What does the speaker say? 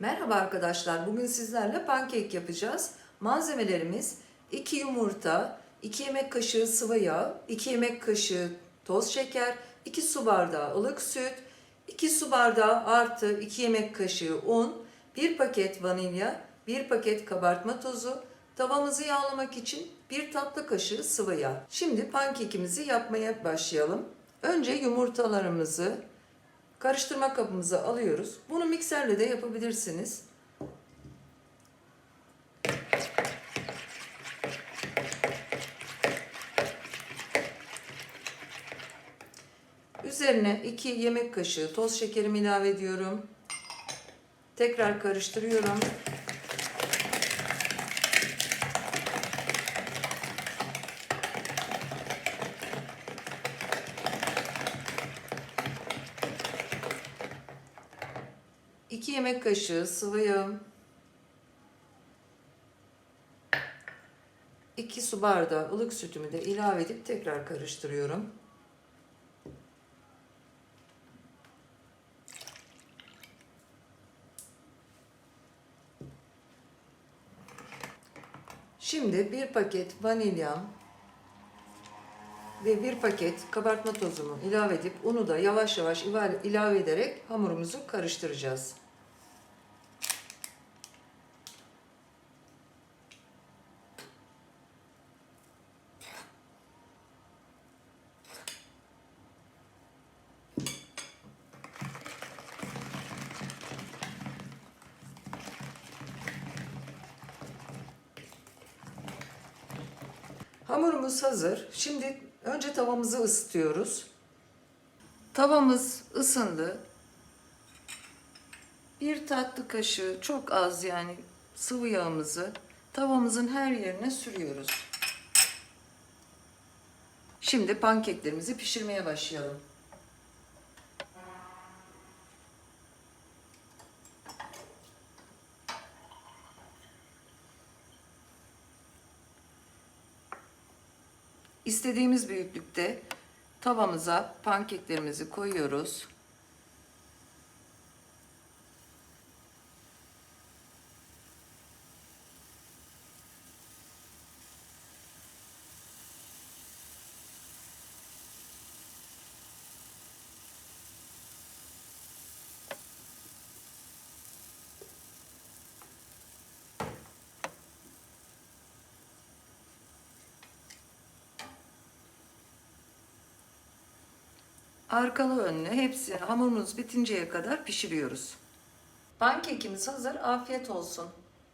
Merhaba arkadaşlar. Bugün sizlerle pankek yapacağız. Malzemelerimiz 2 yumurta, 2 yemek kaşığı sıvı yağ, 2 yemek kaşığı toz şeker, 2 su bardağı ılık süt, 2 su bardağı artı 2 yemek kaşığı un, 1 paket vanilya, 1 paket kabartma tozu, tavamızı yağlamak için 1 tatlı kaşığı sıvı yağ. Şimdi pankekimizi yapmaya başlayalım. Önce yumurtalarımızı Karıştırma kabımıza alıyoruz. Bunu mikserle de yapabilirsiniz. Üzerine 2 yemek kaşığı toz şekerimi ilave ediyorum. Tekrar karıştırıyorum. İki yemek kaşığı sıvı yağ. 2 su bardağı ılık sütümü de ilave edip tekrar karıştırıyorum. Şimdi bir paket vanilyam ve bir paket kabartma tozumu ilave edip unu da yavaş yavaş ilave ederek hamurumuzu karıştıracağız. Hamurumuz hazır. Şimdi önce tavamızı ısıtıyoruz. Tavamız ısındı. Bir tatlı kaşığı çok az yani sıvı yağımızı tavamızın her yerine sürüyoruz. Şimdi pankeklerimizi pişirmeye başlayalım. İstediğimiz büyüklükte tavamıza pankeklerimizi koyuyoruz. Arkalı önlü hepsini hamurumuz bitinceye kadar pişiriyoruz. Pankekimiz hazır. Afiyet olsun.